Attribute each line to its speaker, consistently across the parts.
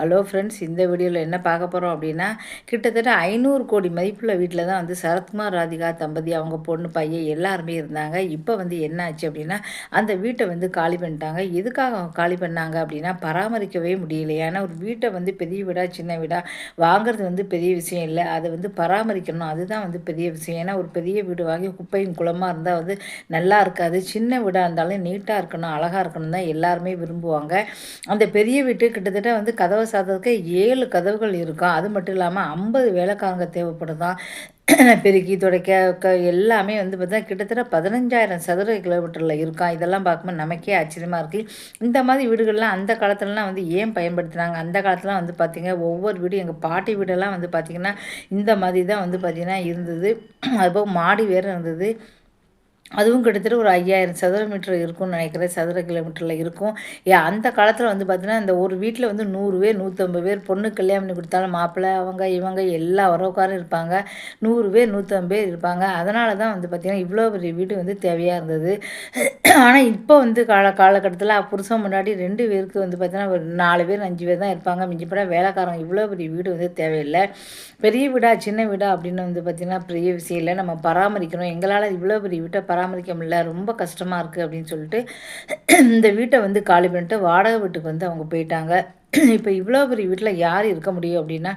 Speaker 1: Hello friends இந்த வீடியோவில் என்ன பார்க்க போகிறோம் அப்படின்னா கிட்டத்தட்ட ஐநூறு கோடி மதிப்புள்ள வீட்டில் தான் வந்து சரத்குமார் ராதிகா தம்பதி அவங்க பொண்ணு பையன் எல்லாருமே இருந்தாங்க. இப்போ வந்து என்ன ஆச்சு அப்படின்னா அந்த வீட்டை வந்து காலி பண்ணிட்டாங்க. எதுக்காக காலி பண்ணாங்க அப்படின்னா பராமரிக்கவே முடியல. ஏன்னா ஒரு வீட்டை வந்து பெரிய வீடாக சின்ன வீடாக வாங்குறது வந்து பெரிய விஷயம் இல்லை. அதை வந்து பராமரிக்கணும். அதுதான் வந்து பெரிய விஷயம். ஏன்னா ஒரு பெரிய வீடு வாங்கி குப்பையும் குளமாக இருந்தால் வந்து நல்லா இருக்காது. சின்ன வீடாக இருந்தாலும் நீட்டாக இருக்கணும் அழகாக இருக்கணும் தான் எல்லாருமே விரும்புவாங்க. அந்த பெரிய வீட்டு கிட்டத்தட்ட வந்து கதவை சாதத்துக்கு ஏழு கதவுகள் இருக்கும் அது மட்டும் இல்லாமல் ஐம்பது வேலைக்காரங்க தேவைப்படுதான் பெருக்கி துடைக்க க எல்லாமே வந்து பார்த்தா கிட்டத்தட்ட பதினஞ்சாயிரம் சதுர கிலோமீட்டரில் இருக்கான் இதெல்லாம் பார்க்கும்போது நமக்கே ஆச்சரியமாக இருக்குது இந்த மாதிரி வீடுகள்லாம் அந்த காலத்துலலாம் வந்து ஏன் பயன்படுத்துனாங்க? அந்த காலத்துலாம் வந்து பார்த்திங்க ஒவ்வொரு வீடும் எங்கள் பாட்டி வீடெல்லாம் வந்து பார்த்திங்கன்னா இந்த மாதிரி தான் வந்து பார்த்திங்கன்னா இருந்தது. அதுபோக மாடி வேறு இருந்தது. அதுவும் கிட்டத்தட்ட ஒரு ஐயாயிரம் சதுர மீட்டர் இருக்கும்னு நினைக்கிறேன். சதுர கிலோமீட்டரில் இருக்கும். ஏ அந்த காலத்தில் வந்து பார்த்திங்கன்னா இந்த ஒரு வீட்டில் வந்து நூறு பேர் நூற்றம்பது பேர் பொண்ணு கல்யாணம் பண்ணி கொடுத்தாலும் மாப்பிள்ளை அவங்க இவங்க எல்லா உறவுக்காரும் இருப்பாங்க. நூறு பேர் நூற்றம்பது பேர் இருப்பாங்க. அதனால தான் வந்து பார்த்திங்கன்னா இவ்வளோ பெரிய வீடு வந்து தேவையாக இருந்தது. ஆனால் இப்போ வந்து கால காலகட்டத்தில் புருஷன் முன்னாடி ரெண்டு பேருக்கு வந்து பார்த்திங்கன்னா ஒரு நாலு பேர் அஞ்சு பேர் தான் இருப்பாங்க. மிஞ்சிப்பட வேலைக்காரங்க இவ்வளோ பெரிய வீடு வந்து தேவையில்லை. பெரிய வீடா சின்ன வீடா அப்படின்னு வந்து பார்த்திங்கன்னா பெரிய விஷயம் இல்லை. நம்ம பராமரிக்கணும். எங்களால் இவ்வளோ பெரிய வீட்டை பராமரிக்க முடியல ரொம்ப கஷ்டமாக இருக்குது அப்படின்னு சொல்லிட்டு இந்த வீட்டை வந்து காலி பண்ணிட்டு வாடகை வீட்டுக்கு வந்து அவங்க போயிட்டாங்க. இப்போ இவ்வளோ பெரிய வீட்டில் யார் இருக்க முடியும் அப்படின்னா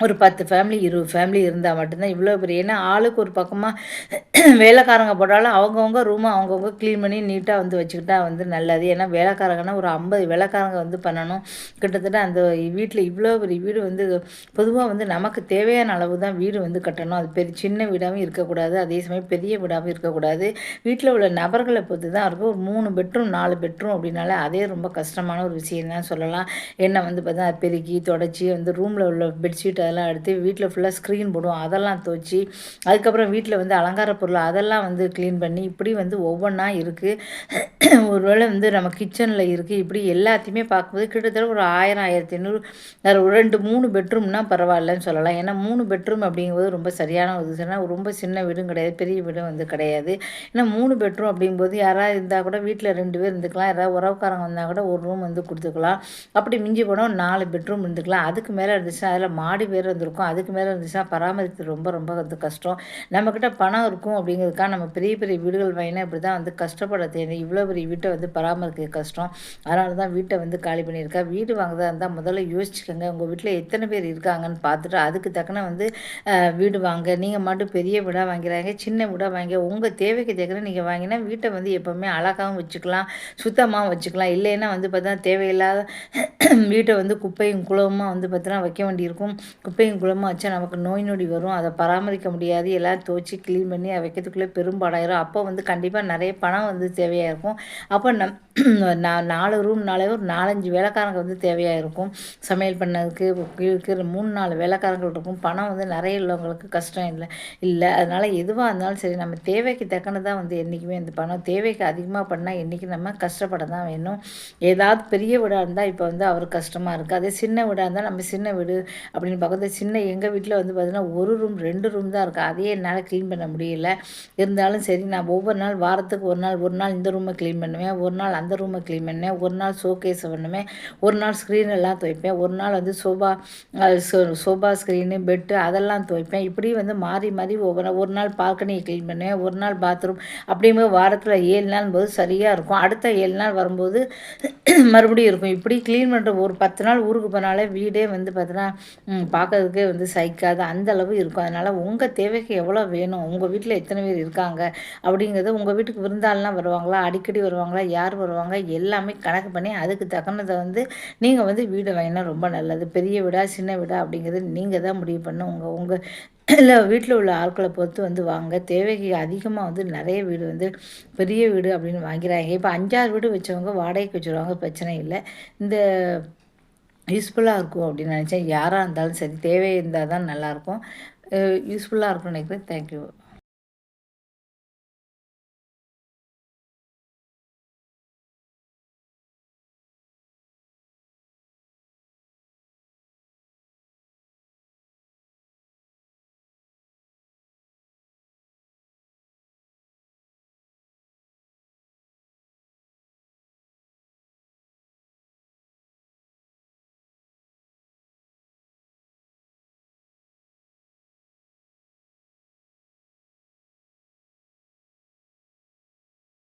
Speaker 1: ஒரு பத்து ஃபேமிலி இருபது ஃபேமிலி இருந்தால் மட்டும்தான் இவ்வளோ பெரிய ஏன்னா ஆளுக்கு ஒரு பக்கமாக வேலைக்காரங்க போட்டாலும் அவங்கவுங்க ரூமை அவங்கவுங்க க்ளீன் பண்ணி நீட்டாக வந்து வச்சுக்கிட்டா வந்து நல்லது. ஏன்னா வேலைக்காரங்கன்னா ஒரு ஐம்பது வேலைக்காரங்க வந்து பண்ணணும். கிட்டத்தட்ட அந்த வீட்டில் இவ்வளோ பெரிய வீடு வந்து பொதுவாக வந்து நமக்கு தேவையான அளவு தான் வீடு வந்து கட்டணும். அது பெரிய சின்ன வீடாகவும் இருக்கக்கூடாது. அதே சமயம் பெரிய வீடாகவும் இருக்கக்கூடாது. வீட்டில் உள்ள நபர்களை பொறுத்து தான் இருக்கும். ஒரு மூணு பெட்ரூம் நாலு பெட்ரூம் அப்படின்னாலே அதே ரொம்ப கஷ்டமான ஒரு விஷயம் தான் சொல்லலாம். என்ன வந்து பார்த்தா பெருக்கி தொடச்சி வந்து ரூமில் உள்ள பெட்ஷீட் அதெல்லாம் எடுத்து வீட்டில் ஃபுல்லாக ஸ்க்ரீன் போடுவோம். அதெல்லாம் துவச்சி அதுக்கப்புறம் வீட்டில் வந்து அலங்கார பொருள் அதெல்லாம் வந்து க்ளீன் பண்ணி இப்படி வந்து ஒவ்வொன்றா இருக்குது ஒருவேளை வந்து நம்ம கிச்சனில் இருக்குது இப்படி எல்லாத்தையுமே பார்க்கும்போது கிட்டத்தட்ட ஒரு ஆயிரம் ஆயிரத்தி ஐநூறு ஒரு ரெண்டு மூணு பெட்ரூம்னா பரவாயில்லன்னு சொல்லலாம். ஏன்னா மூணு பெட்ரூம் அப்படிங்கும்போது ரொம்ப சரியான ஒரு சொன்னால் ரொம்ப சின்ன வீடும் கிடையாது பெரிய வீடும் வந்து கிடையாது. ஏன்னா மூணு பெட்ரூம் அப்படிங்கும்போது யாராவது இருந்தால் கூட வீட்டில் ரெண்டு பேர் இருந்துக்கலாம். யாராவது உறவுக்காரங்க வந்தால் கூட ஒரு ரூம் வந்து கொடுத்துக்கலாம். அப்படி மிஞ்சி போனால் நாலு பெட்ரூம் இருந்துக்கலாம். அதுக்கு மேலே இருந்துச்சுன்னா அதில் மாடி வேறு இருந்திருக்கும் அதுக்கு மேலே இருந்துச்சுன்னா பராமரிக்கிறது ரொம்ப ரொம்ப வந்து கஷ்டம். நம்மக்கிட்ட பணம் இருக்கும் அப்படிங்கிறதுக்காக நம்ம பெரிய பெரிய வீடுகள் வாங்கினா இப்படி தான் வந்து கஷ்டப்பட தெரியும் இவ்வளோ பெரிய வீட்டை வந்து பராமரிக்க கஷ்டம். அதனால தான் வீட்டை வந்து காலி பண்ணியிருக்கா வீடு வாங்குறதா இருந்தால் முதல்ல யோசிச்சுக்கோங்க. உங்கள் வீட்டில் எத்தனை பேர் இருக்காங்கன்னு பார்த்துட்டு அதுக்கு தக்கன வந்து வீடு வாங்க. நீங்கள் மட்டும் பெரிய வீடாக வாங்கிறாங்க சின்ன வீடாக வாங்கி. உங்கள் தேவைக்கு தக்கன நீங்கள் வாங்கினா வீட்டை வந்து எப்போவுமே அழகாகவும் வச்சுக்கலாம் சுத்தமாகவும் வச்சுக்கலாம். இல்லைன்னா வந்து பார்த்தா தேவையில்லாத வீட்டை வந்து குப்பையும் குளமாக வந்து பார்த்தீங்கன்னா வைக்க வேண்டியிருக்கும். குப்பையும் குளமாக வச்சா நமக்கு நோய் நொடி வரும். அதை பராமரிக்க முடியாது. எல்லாம் துவச்சி க்ளீன் பண்ணி அதை வைக்கிறதுக்குள்ளே பெரும்பாடாயிரும் அப்போ வந்து கண்டிப்பாக நிறைய பணம் வந்து தேவையாக இருக்கும் அப்போ நம் நான் நாலு ரூம்னாலே ஒரு நாலஞ்சு வேலைக்காரங்க வந்து தேவையாக இருக்கும் சமையல் பண்ணதுக்கு இருக்கிற மூணு நாலு வேலைக்காரங்கள் இருக்கும். பணம் வந்து நிறைய உள்ளவங்களுக்கு கஷ்டம் இல்லை. இல்லை. அதனால் எதுவாக இருந்தாலும் சரி நம்ம தேவைக்கு தக்கன தான் வந்து என்றைக்குமே இந்த பணம் தேவைக்கு அதிகமாக பண்ணால் என்றைக்கு நம்ம கஷ்டப்பட தான் வேணும். ஏதாவது பெரிய வீடாக இருந்தால் இப்போ வந்து அவருக்கு கஷ்டமாக இருக்குது அதே சின்ன வீடாக இருந்தால் நம்ம சின்ன வீடு அப்படின்னு பக்கத்து சின்ன எங்கள் வீட்டில் வந்து பார்த்திங்கன்னா ஒரு ரூம் ரெண்டு ரூம் தான் இருக்குது அதையே என்னால் க்ளீன் பண்ண முடியல. இருந்தாலும் சரி நான் ஒவ்வொரு நாள் வாரத்துக்கு ஒரு நாள் ஒரு நாள் இந்த ரூமை க்ளீன் பண்ணுவேன் ஒரு நாள் அந்த ரூமை க்ளீன் பண்ணேன் ஒரு நாள் ஷோகேஸை பண்ணுவேன் ஒரு நாள் ஸ்க்ரீன் எல்லாம் துவைப்பேன் ஒரு நாள் வந்து சோபா சோபா ஸ்க்ரீனு பெட்டு அதெல்லாம் துவைப்பேன். இப்படி வந்து மாறி மாறி ஒவ்வொரு ஒரு நாள் பால்கனியை க்ளீன் பண்ணுவேன் ஒரு நாள் பாத்ரூம் அப்படிங்கும்போது வாரத்தில் ஏழு நாள் போது சரியாக இருக்கும். அடுத்த ஏழு நாள் வரும்போது மறுபடியும் இருக்கும். இப்படி க்ளீன் பண்ணுற ஒரு பத்து நாள் ஊருக்கு போனாலே வீடே வந்து பார்த்தீங்கன்னா பார்க்கறதுக்கே வந்து சைக்காது அந்த அளவு இருக்கும். அதனால் உங்கள் தேவைக்கு எவ்வளோ வேணும்? உங்கள் வீட்டில் எத்தனை பேர் இருக்காங்க? அப்படிங்கிறது உங்கள் வீட்டுக்கு விருந்தாள்லாம் வருவாங்களா? அடிக்கடி வருவாங்களா? யார் வருவாங்க? எல்லாமே கணக்கு பண்ணி அதுக்கு தக்கனதை வந்து நீங்கள் வந்து வீடு வாங்கினா ரொம்ப நல்லது. பெரிய வீடா சின்ன வீடா அப்படிங்கிறது நீங்கள் தான் முடிவு பண்ண உங்கள் உங்கள் இல்லை வீட்டில் உள்ள ஆட்களை பொறுத்து வந்து வாங்க. தேவைக்கு அதிகமாக வந்து நிறைய வீடு வந்து பெரிய வீடு அப்படின்னு வாங்கிறாங்க. இப்போ அஞ்சாறு வீடு வச்சவங்க வாடகைக்கு வச்சுருவாங்க. பிரச்சனை இல்லை. இந்த யூஸ்ஃபுல்லாக இருக்கும் அப்படின்னு நினச்சேன். யாராக இருந்தாலும் சரி தேவை இருந்தால் தான் நல்லாயிருக்கும் யூஸ்ஃபுல்லாக இருக்கும்னு நினைக்கிறேன். தேங்க்யூ